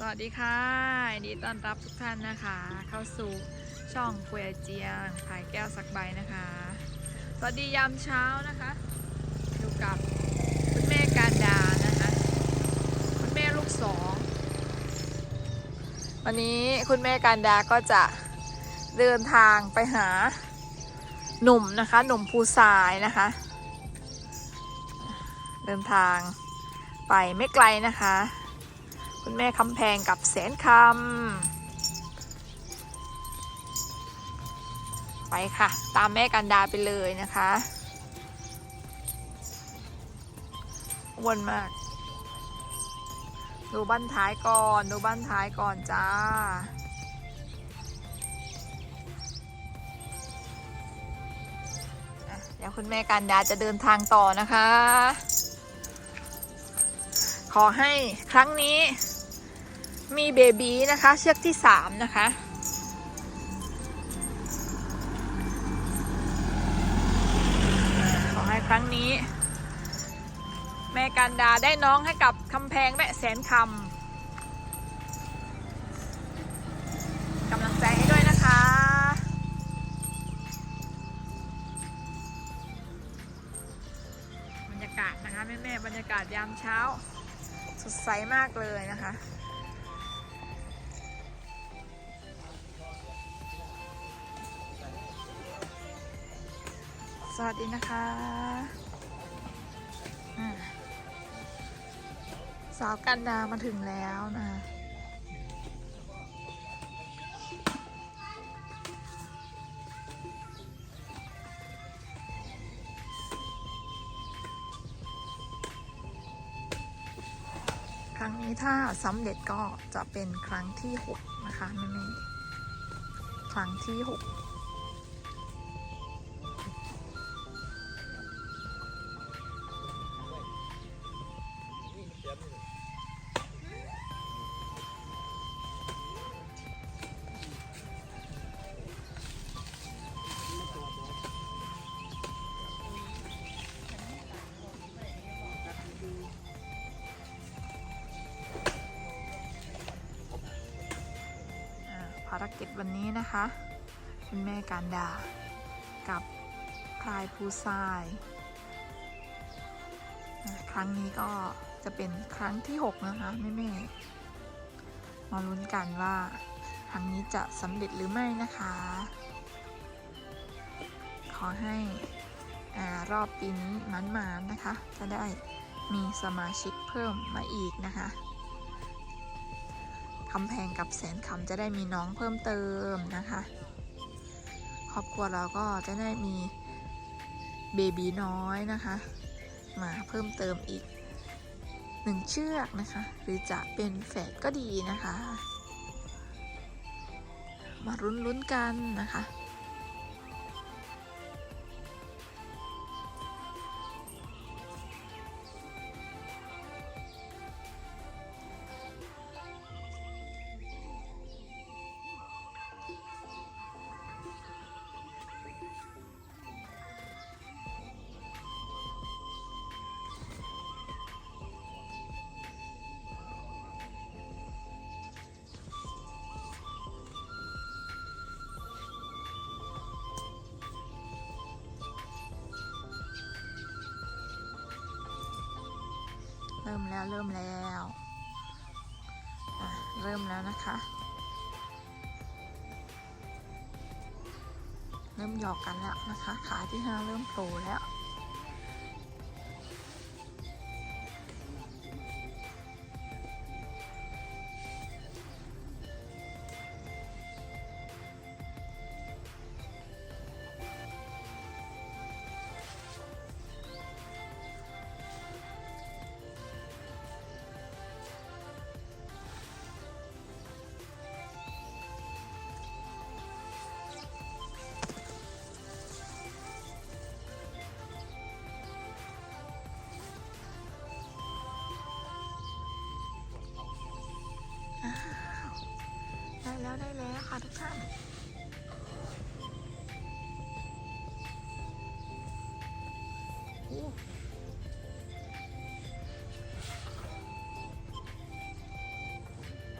สวัสดีค่ะยินดีต้อนรับทุกท่านนะคะ เข้าสู่ช่องเฟยเจียงขายแก้วสักใบนะคะ สวัสดียามเช้านะคะอยู่กับคุณแม่การดานะคะคุณแม่ลูกสองวันนี้คุณแม่การดาก็จะเดินทางไปหาหนุ่มนะคะหนุ่มภูสายนะคะ เดินทางไปไม่ไกลนะคะ คุณแม่คำแพงกับแสนคำไปค่ะ ตามแม่กันดาไปเลยนะคะวนมาก ดูบ้านท้ายก่อน ดูบ้านท้ายก่อนจ้าเดี๋ยวคุณแม่กันดาจะเดินทางต่อนะคะ ขอให้ครั้งนี้ มีเบบีนะคะ เชือกที่สามนะคะขอให้ครั้งนี้ แม่กันดาได้น้องให้กับคำแพงและแสนคำกำลังใจให้ด้วยนะคะบรรยากาศนะคะแม่ๆบรรยากาศยามเช้า สดใสมากเลยนะคะ สวัสดีนะคะสาวกันดามาถึงแล้วนะครั้งนี้ถ้าสำเร็จก็จะเป็นครั้งที่ 6 นะคะแม่แม่ๆครั้งที่ 6ารกิจวันนี้นะคะ คุณแม่การดา กับพลายภูทราย ครั้งนี้ก็จะเป็นครั้งที่ 6 นะคะ แม่แม่ๆมาลุ้นกันว่า ครั้งนี้จะสำเร็จหรือไม่นะคะ ขอให้อรอบปีนี้มันๆนะคะ จะได้มีสมาชิกเพิ่มมาอีกนะคะ คำแพงกับแสนคำจะได้มีน้องเพิ่มเติมนะคะ ครอบครัวเราก็จะได้มีเบบีน้อยนะคะ มาเพิ่มเติมอีกหนึ่งเชือกนะคะ หรือจะเป็นแฝดก็ดีนะคะ มารุ้นลุ้นๆกันนะคะ ริ่มแล้วเริ่มแล้วเริ่มแล้วนะคะ เริ่มหยอกกันแล้วนะคะ ขาที่ห้าเริ่มโผล่แล้ว ได้แล้วค่ะทุกท่าน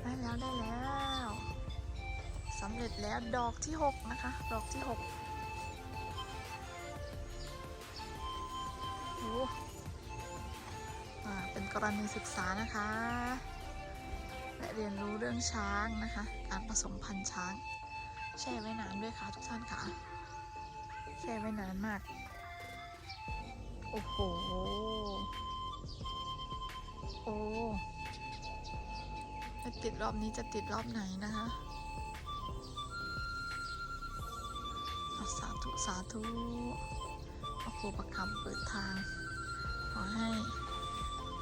ได้แล้วได้แล้วสำเร็จแล้วดอกที่หกนะคะ ดอกที่หกโอ้อ่าเป็นกรณีศึกษานะคะ เรียนรู้เรื่องช้างนะคะการผสมพันธุ์ช้าง แช่ไว้นานด้วยค่ะทุกท่านค่ะ แช่ไว้นานมาก โอ้โห โอ้จะติดรอบนี้จะติดรอบไหนนะคะสาธุสาธุพระครูประคำเปิดทาง ขอให้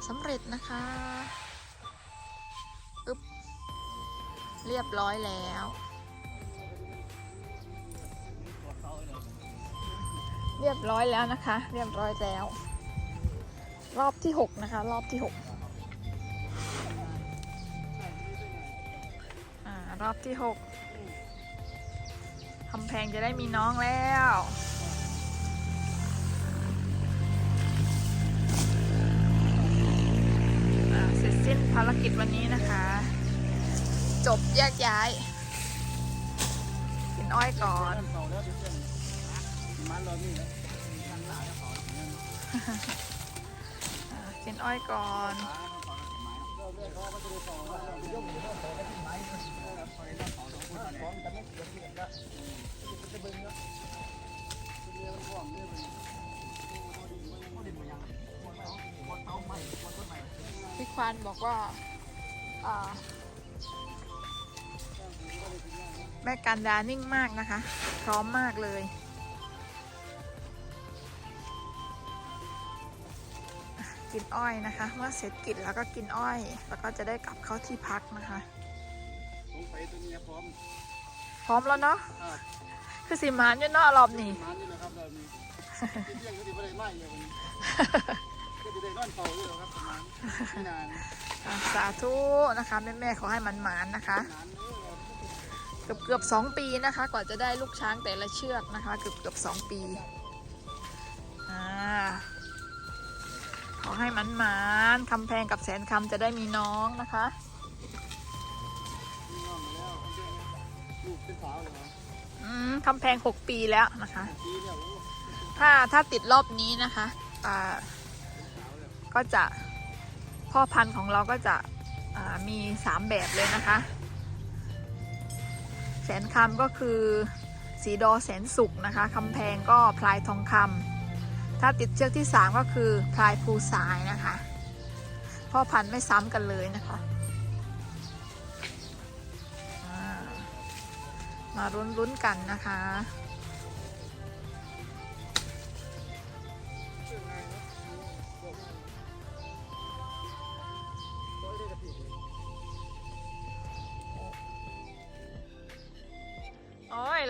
สำเร็จนะคะ เรียบร้อยแล้ว เรียบร้อยแล้วนะคะ เรียบร้อยแล้ว รอบที่หกนะคะ รอบที่หกอ่ารอบที่หกคำแพงจะได้มีน้องแล้วอ่าเสร็จสิ้นภารกิจวันนี้นะคะ จบแยกย้าย กินอ้อยก่อน กินอ้อยก่อนขาเขาเขาเรียกเขาก็จะได้ต่อว่าเรายกอยู่ก็ต่อได้ที่ไม้เออคอยรับเขาสองคนพร้อมกันไม่เกี่ยวกันละจะเบิ่งละเรียนพร้อนพี่ควานบอกว่า อ่า แม่การดานิ่งมากนะคะ พร้อมมากเลย กินอ้อยนะคะ เมื่อเสร็จกิจแล้วก็กินอ้อย แล้วก็จะได้กลับเข้าที่พักนะคะสงสัยตัวนี้พร้อม พร้อมแล้วเนาะครับคือสิมานอยู่เนาะรอบนี้มันนี่นะครับเรามีเที่ยงก็จะไม่ได้ไล่เลยวันนี้ก็จะได้นอนเฝ้าด้วยครับประมาณไม่นานอะสาธุนะคะแม่แม่ๆขอให้มันหมานนะคะนาน เกือบเกือบสองปีนะคะ กว่าจะได้ลูกช้างแต่ละเชือกนะคะ เกือบเกือบสองปีอ่าขอให้มันหมานคำแพงกับแสนคำจะได้มีน้องนะคะนี่นอนมาแล้วลูกเป็นสาวเหรออืมคำแพงหกปีแล้วนะคะปีเนี่ยโอ้ถ้าถ้าติดรอบนี้นะคะก็จะพ่อพันธุ์ของเราก็จะมีสามแบบเลยนะคะ แสนคำก็คือสีดอแสนสุกนะคะคำแพงก็พลายทองคำถ้าติดเชือกที่สามก็คือพลายภูสายนะคะพ่อพันธุ์ไม่ซ้ำกันเลยนะคะมาลุ้นๆกันนะคะ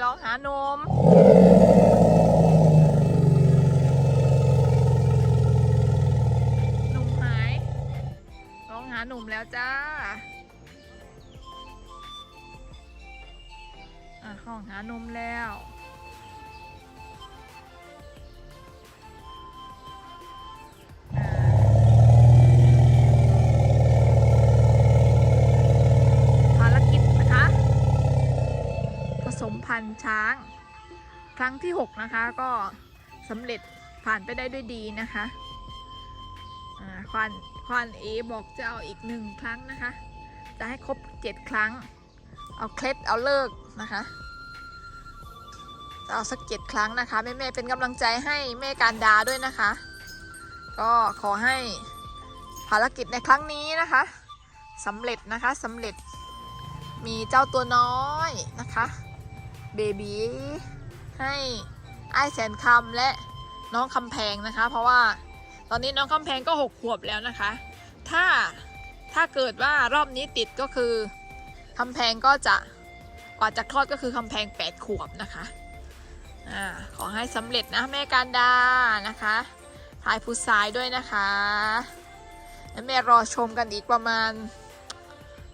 ลองหานมหนุ่มหาย ลองหาหนุ่มแล้วจ้าอะห้องหานมแล้ว พันธ์ช้าง ครั้งที่ 6 นะคะ ก็สำเร็จผ่านไปได้ด้วยดีนะคะควานควานเอบอกจะเอาอีกหนึ่งครั้งนะคะ จะให้ครบ 7 ครั้ง เอาเคล็ดเอาเลิกนะคะจะเอาสักเจ็ดครั้งนะคะ แม่แม่เป็นกำลังใจให้แม่การดาด้วยนะคะ ก็ขอให้ภารกิจในครั้งนี้นะคะสำเร็จนะคะสำเร็จมีเจ้าตัวน้อยนะคะ เบบีให้ไอ้แสนคำและน้องคำแพงนะคะ เพราะว่าตอนนี้น้องคำแพงก็หกขวบแล้วนะคะ ถ้าถ้าเกิดว่ารอบนี้ติดก็คือคำแพงก็จะกว่าจะคลอดก็คือคำแพงแปดขวบนะคะอ่าขอให้สำเร็จนะแม่การดานะคะทายผู้ชายด้วยนะคะและแม่รอชมกันอีกประมาณ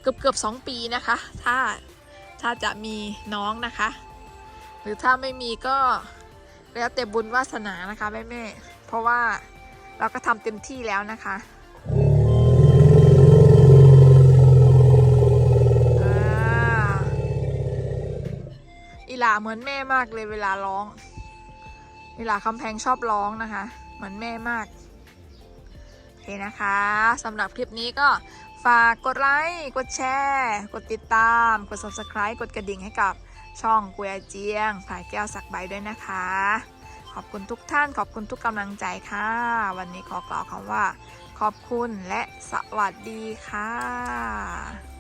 เกือบเกือบสองปีนะคะ ถ้าถ้าจะมีน้องนะคะ หรือถ้าไม่มีก็แล้วแต่บุญวาสนานะคะแม่แม่เพราะว่าเราก็ทำเต็มที่แล้วนะคะอีหลาเหมือนแม่มากเลยเวลาร้องอีหลาคำแพงชอบร้องนะคะ เหมือนแม่มากโอเคนะคะสำหรับคลิปนี้ก็ฝากกดไลค์ กดแชร์ กดติดตาม กด subscribe กดกระดิ่งให้กับ ช่องกุยเจียงผายแก้วสักใบด้วยนะคะ ขอบคุณทุกท่านขอบคุณทุกกำลังใจค่ะ วันนี้ขอกล่าวคำว่า ขอบคุณและสวัสดีค่ะ